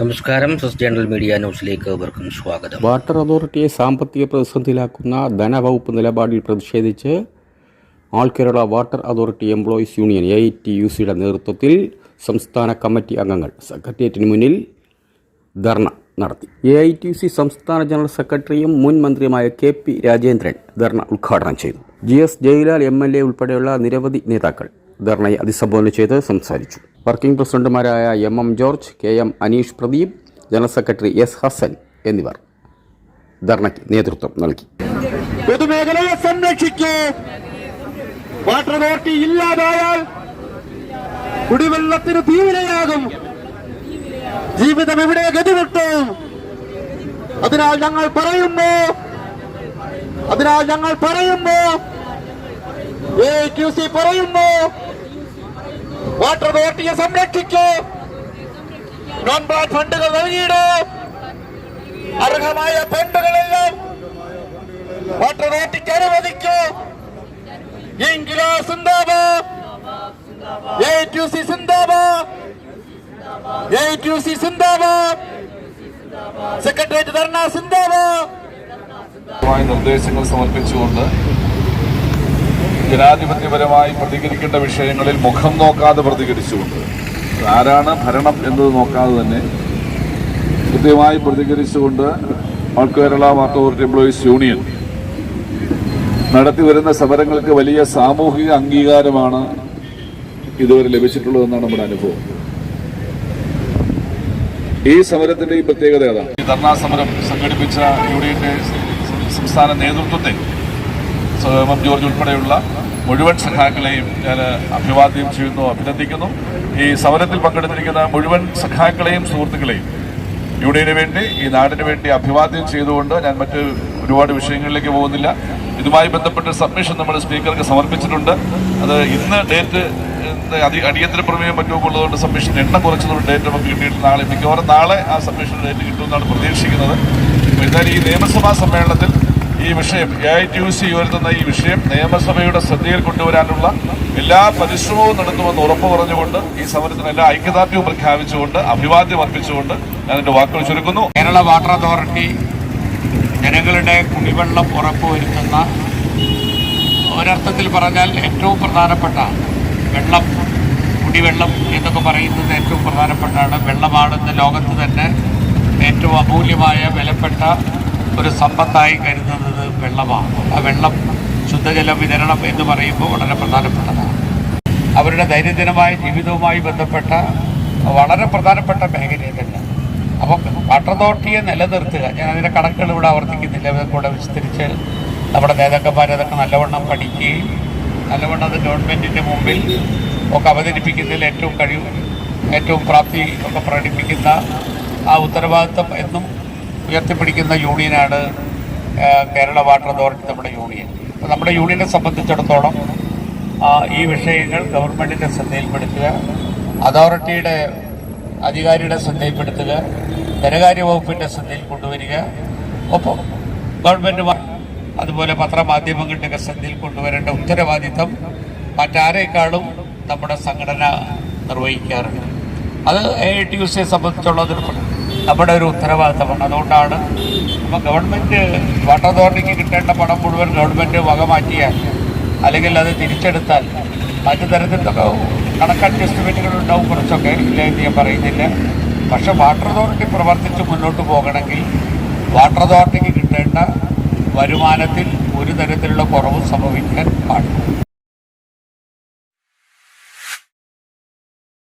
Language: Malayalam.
നമസ്കാരം സസ് ജനറൽ മീഡിയ ന്യൂസിലേക്ക് ഏവർക്കും സ്വാഗതം. വാട്ടർ അതോറിറ്റിയെ സാമ്പത്തിക പ്രതിസന്ധിയിലാക്കുന്ന ധനവകുപ്പ് നിലപാടിൽ പ്രതിഷേധിച്ച് all Kerala water authority employees union A T U സിയുടെ നേതൃത്വത്തിൽ സംസ്ഥാന കമ്മിറ്റി അംഗങ്ങൾ സെക്രട്ടേറിയറ്റിന് മുന്നിൽ ധർണ നടത്തി. A I T U C സംസ്ഥാന ജനറൽ സെക്രട്ടറിയും മുൻ മന്ത്രിയുമായ കെ പി രാജേന്ദ്രൻ ധർണ ഉദ്ഘാടനം ചെയ്തു. G S Jayalal M L A ഉൾപ്പെടെയുള്ള നിരവധി നേതാക്കൾ ധർണയെ അഭിസംബോധന ചെയ്ത് സംസാരിച്ചു. വർക്കിംഗ് പ്രസിഡന്റുമാരായ M M George K M Anish Pradeep general secretary S Hasan എന്നിവർ ധർണയ്ക്ക് നേതൃത്വം നൽകി. പൊതുമേഖലയെ സംരക്ഷിക്കൂ വാട്ടർ അതോറിറ്റി ഇല്ലാതായാൽ കുടിവെള്ളത്തിന് തീവിലയാകും. ജീവിതം എവിടെ ഗതിവിട്ടും അതിനാൽ ഞങ്ങൾ പറയുമ്പോ അതിനാൽ ഞങ്ങൾ പറയുമ്പോ എ ക്യു സി പറയുന്നു വാട്ടർ അതോറിറ്റിയെ സംരക്ഷിക്കൂ. നോൺ ബ്ലാക്ക് ഫണ്ടുകൾ നൽകിയിടൂ. അർഹമായ ഫണ്ടുകളെല്ലാം വാട്ടർ അതോറിറ്റിക്ക് അനുവദിക്കൂ. സെക്രട്ടേറിയറ്റ് നിർദ്ദേശങ്ങൾ സമർപ്പിച്ചുകൊണ്ട് ജനാധിപത്യപരമായി പ്രതികരിക്കേണ്ട വിഷയങ്ങളിൽ മുഖം നോക്കാതെ പ്രതികരിച്ചുകൊണ്ട്. ആരാണ് ഭരണം എന്നത് നോക്കാതെ തന്നെ കൃത്യമായി പ്രതികരിച്ചുകൊണ്ട് all Kerala authority employees union നടത്തിവരുന്ന സമരങ്ങൾക്ക് വലിയ സാമൂഹിക അംഗീകാരമാണ് ഇതുവരെ ലഭിച്ചിട്ടുള്ളതെന്നാണ് നമ്മുടെ അനുഭവം. ഈ സമരത്തിന്റെ ഈ പ്രത്യേകത ഈ ധർണാ സമരം സംഘടിപ്പിച്ച യൂണിയന്റെ സംസ്ഥാന നേതൃത്വത്തെ എം ജോർജ് ഉൾപ്പെടെയുള്ള മുഴുവൻ സഖാക്കളെയും ഞാൻ അഭിവാദ്യം ചെയ്യുന്നു അഭിനന്ദിക്കുന്നു. ഈ സമരത്തിൽ പങ്കെടുത്തിരിക്കുന്ന മുഴുവൻ സഖാക്കളെയും സുഹൃത്തുക്കളെയും യൂണിയന് വേണ്ടി ഈ നാടിന് വേണ്ടി അഭിവാദ്യം ചെയ്തുകൊണ്ട് ഞാൻ മറ്റ് ഒരുപാട് വിഷയങ്ങളിലേക്ക് പോകുന്നില്ല. ഇതുമായി ബന്ധപ്പെട്ട സബ്മിഷൻ നമ്മൾ സ്പീക്കർക്ക് സമർപ്പിച്ചിട്ടുണ്ട്. അത് ഇന്ന് ഡേറ്റ് അതി അടിയന്തര പ്രമേയം മറ്റുമൊക്കെ ഉള്ളതുകൊണ്ട് സബ്മിഷൻ എണ്ണം കുറച്ചതുകൊണ്ട് ഡേറ്റ് നമുക്ക് കിട്ടിയിട്ട് നാളെ മിക്കവാറും നാളെ ആ സബ്മിഷൻ ഡേറ്റ് കിട്ടുമെന്നാണ് പ്രതീക്ഷിക്കുന്നത്. എന്നാൽ ഈ നിയമസഭാ സമ്മേളനത്തിൽ ഈ വിഷയം A I T U C ഉയർത്തുന്ന ഈ വിഷയം നിയമസഭയുടെ ശ്രദ്ധയിൽ കൊണ്ടുവരാനുള്ള എല്ലാ പരിശ്രമവും നടത്തുമെന്ന് ഉറപ്പു പറഞ്ഞുകൊണ്ട് ഈ സമരത്തിന് എല്ലാ ഐക്യദാർഢ്യവും പ്രഖ്യാപിച്ചുകൊണ്ട് അഭിവാദ്യം അർപ്പിച്ചുകൊണ്ട് ഞാൻ എന്റെ വാക്കുകൾ ചുരുക്കുന്നു. കേരള വാട്ടർ അതോറിറ്റി ജനങ്ങളുടെ കുടിവെള്ളം ഉറപ്പുവരുത്തുന്ന ഒരർത്ഥത്തിൽ പറഞ്ഞാൽ ഏറ്റവും പ്രധാനപ്പെട്ട വെള്ളം കുടിവെള്ളം എന്നൊക്കെ പറയുന്നത് ഏറ്റവും പ്രധാനപ്പെട്ടാണ്. വെള്ളമാണെന്ന് ലോകത്ത് തന്നെ ഏറ്റവും അമൂല്യമായ വിലപ്പെട്ട ഒരു സമ്പത്തായി കരുതുന്നത് വെള്ളമാണ്. ആ വെള്ളം ശുദ്ധജല വിതരണം എന്ന് പറയുമ്പോൾ വളരെ പ്രധാനപ്പെട്ടതാണ്. അവരുടെ ദൈനംദിനമായ ജീവിതവുമായി ബന്ധപ്പെട്ട വളരെ പ്രധാനപ്പെട്ട മേഖലയിലല്ല. അപ്പോൾ വാട്ടർ അതോറിറ്റിയെ നിലനിർത്തുക. ഞാൻ അതിന്റെ കണക്കുകൾ ഇവിടെ ആവർത്തിക്കുന്നില്ല. കൂടെ വിസ്തരിച്ച് നമ്മുടെ നേതാക്കന്മാർ അതൊക്കെ നല്ലവണ്ണം പഠിക്കുകയും നല്ലവണ്ണം അത് ഗവൺമെന്റിന്റെ മുമ്പിൽ ഒക്കെ അവതരിപ്പിക്കുന്നതിൽ ഏറ്റവും കഴിവ് ഏറ്റവും പ്രാപ്തി ഒക്കെ പ്രകടിപ്പിക്കുന്ന ആ ഉത്തരവാദിത്വം എന്നും ഉയർത്തിപ്പിടിക്കുന്ന യൂണിയനാണ് കേരള വാട്ടർ അതോറിറ്റി നമ്മുടെ യൂണിയൻ. അപ്പോൾ നമ്മുടെ യൂണിയനെ സംബന്ധിച്ചിടത്തോളം ഈ വിഷയങ്ങൾ ഗവൺമെന്റിന്റെ ശ്രദ്ധയിൽപ്പെടുത്തുക അതോറിറ്റിയുടെ അധികാരിയുടെ ശ്രദ്ധയിൽപ്പെടുത്തുക ധനകാര്യ വകുപ്പിന്റെ ശ്രദ്ധയിൽ കൊണ്ടുവരിക ഒപ്പം ഗവൺമെന്റ് അതുപോലെ പത്രമാധ്യമങ്ങളുടെയൊക്കെ ശ്രദ്ധയിൽ കൊണ്ടുവരേണ്ട ഉത്തരവാദിത്തം മറ്റാരേക്കാളും നമ്മുടെ സംഘടന നിർവഹിക്കാറുണ്ട്. അത് എ ടി യു സിയെ സംബന്ധിച്ചുള്ളത് നമ്മുടെ ഒരു ഉത്തരവാദിത്തമാണ്. അതുകൊണ്ടാണ് അപ്പോൾ ഗവൺമെന്റ് വാട്ടർ അതോറിറ്റിക്ക് കിട്ടേണ്ട പണം മുഴുവൻ ഗവൺമെന്റ് വക മാറ്റിയാൽ അല്ലെങ്കിൽ അത് തിരിച്ചെടുത്താൽ മറ്റു തരത്തിലൊക്കെ കണക്ക് അഡ്ജസ്റ്റ്മെന്റുകൾ ഉണ്ടാവും. കുറച്ചൊക്കെ ഇല്ല എന്ന് ഞാൻ പറയുന്നില്ല. പക്ഷെ വാട്ടർ അതോറിറ്റി പ്രവർത്തിച്ച് മുന്നോട്ട് പോകണമെങ്കിൽ വാട്ടർ അതോറിറ്റിക്ക് കിട്ടേണ്ട വരുമാനത്തിൽ ഒരു തരത്തിലുള്ള കുറവും സംഭവിക്കാൻ പാടില്ല.